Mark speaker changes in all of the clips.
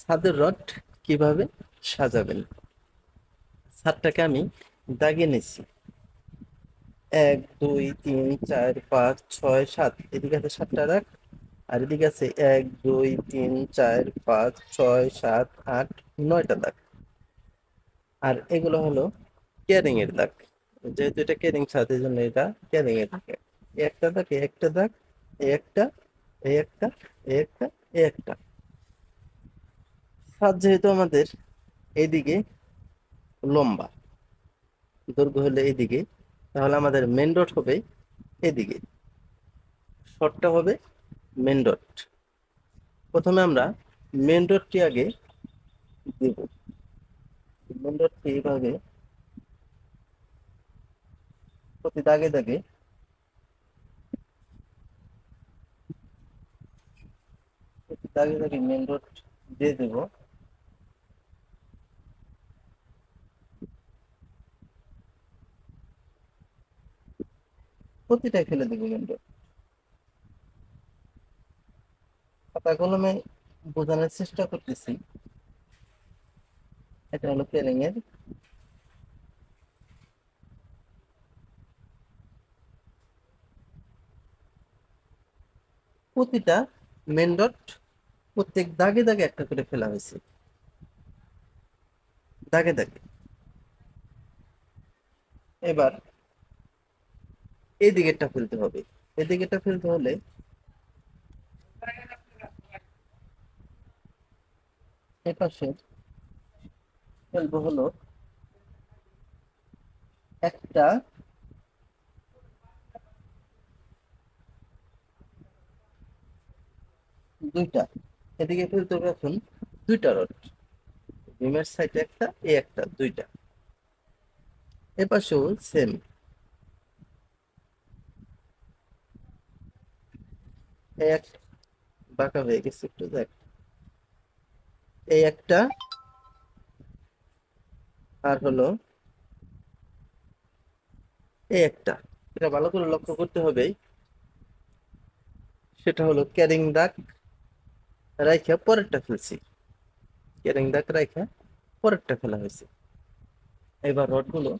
Speaker 1: ছাদের রড কিভাবে সাজাবেন ছাদটাকে আমি দাগিয়ে নিচ্ছি এক দুই তিন চার পাঁচ ছয় সাত এদিকে আছে সাতটা রাখ আর এদিকে আছে এক দুই তিন চার পাঁচ ছয় সাত আট নয়টা দাগ আর এগুলো হলো ক্যারিং এর দাগ যেহেতু এটা ক্যারিং ছাদ এই জন্য এটা ক্যারিং এর দাগ একটা দাগ একটা দাগ একটা একটা একটা একটা ছাদ যেহেতু আমাদের এইদিকে লম্বা দৈর্ঘ্য হলে এইদিকে তাহলে আমাদের মেন ডট হবে এদিকে শর্টটা হবে মেন ডট প্রথমে আমরা মেন ডটটি আগে দেব মেন ডটটি এইভাবে প্রতি দাগে দাগে প্রতি দাগে দাগে মেন ডট দিয়ে দেবো প্রতিটাই ফেলে দেবো কিন্তু খাতা কলমে বোঝানোর চেষ্টা করতেছি এটা হলো প্লেনিং এর প্রতিটা মেন ডট প্রত্যেক দাগে দাগে একটা করে ফেলা হয়েছে দাগে দাগে এবার এই দিকেরটা ফেলতে হবে এই দিকেরটা ফেলতে হলে এপাশে ফেলবো হলো একটা দুইটা এদিকে ফেলতে হবে এখন দুইটা রড বিমের সাইডে একটা এ একটা দুইটা এপাশেও সেম এক বাঁকা হয়ে গেছে একটু দেখ এই একটা আর হলো এই একটা এটা ভালো করে লক্ষ্য করতে হবেই সেটা হলো ক্যারিং দাগ রাইখা পরেরটা ফেলছি ক্যারিং দাগ রাইখা পরেরটা ফেলা হয়েছে এবার রডগুলো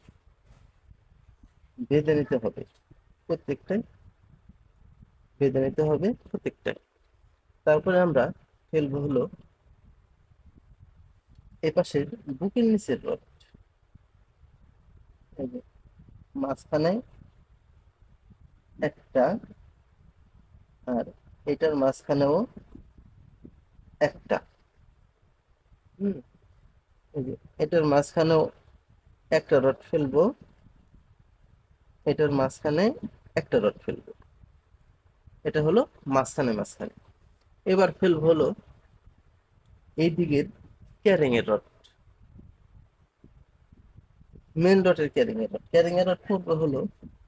Speaker 1: বেঁধে নিতে হবে প্রত্যেকটাই বেঁধে নিতে হবে প্রত্যেকটাই তারপরে আমরা ফেলবো হলো এ পাশের বুকের নিচের রড মাঝখানে একটা আর এটার মাঝখানেও একটা এটার মাঝখানেও একটা রড ফেলবো এটার মাঝখানে একটা রড ফেলবো এটা হলো মাঝখানে মাঝখানে এবার ফেল হলো এই দিকের ক্যারিং এর রড মেন ডটের ক্যারিং এর রড ক্যারিং এর রড পূর্বে হলো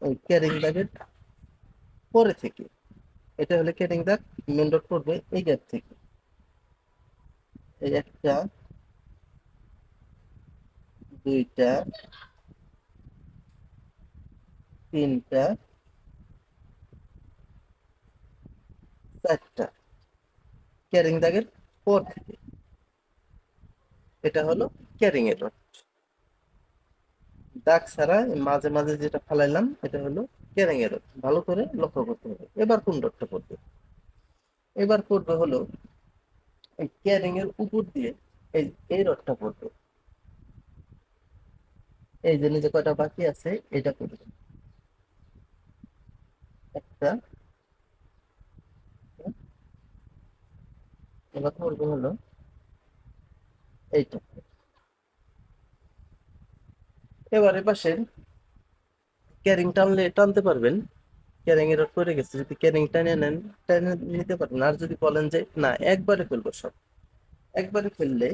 Speaker 1: ওই ক্যারিং দাগের পরে থেকে এটা হলো ক্যারিং দাগ মেন ডট পড়বে এই গ্যাপ থেকে এই একটা দুইটা তিনটা চারটা ক্যারিং দাগের পর থেকে এটা হলো ক্যারিং এর রড দাগ ছাড়া মাঝে মাঝে যেটা ফালাইলাম এটা হলো ক্যারিং এর রড ভালো করে লক্ষ্য করতে হবে এবার কোন রডটা পড়বে এবার পড়বে হলো এই ক্যারিং এর উপর দিয়ে এই এই রডটা পড়বে এই যে নিজে কয়টা বাকি আছে এটা পড়বে একটা কথা বলবো হলো এইটা এবারে পাশের ক্যারিং টানলে টানতে পারবেন ক্যারিং এর করে গেছে যদি ক্যারিং টানে নেন টানে নিতে পারেন আর যদি বলেন যে না একবারে খুলবো সব একবারে খুললে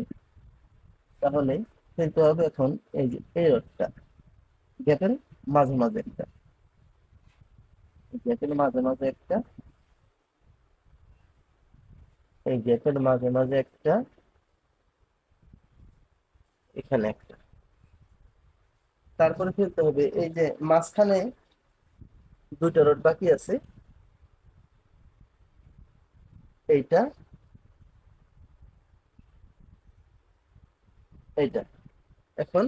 Speaker 1: তাহলে ফেলতে হবে এখন এই যে এই রোডটা গ্যাপের মাঝে মাঝে একটা গ্যাপের মাঝে মাঝে একটা এই গ্যাপের মাঝে মাঝে একটা এখানে একটা তারপরে ফেলতে হবে এই যে মাঝখানে দুটো রোড বাকি আছে এইটা এইটা এখন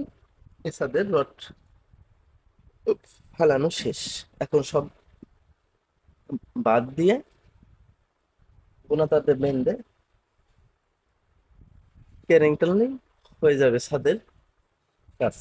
Speaker 1: এসাদের রড ফালানো শেষ এখন সব বাদ দিয়ে মেন দে ক্যারিং নেই হয়ে যাবে সাদের কাজ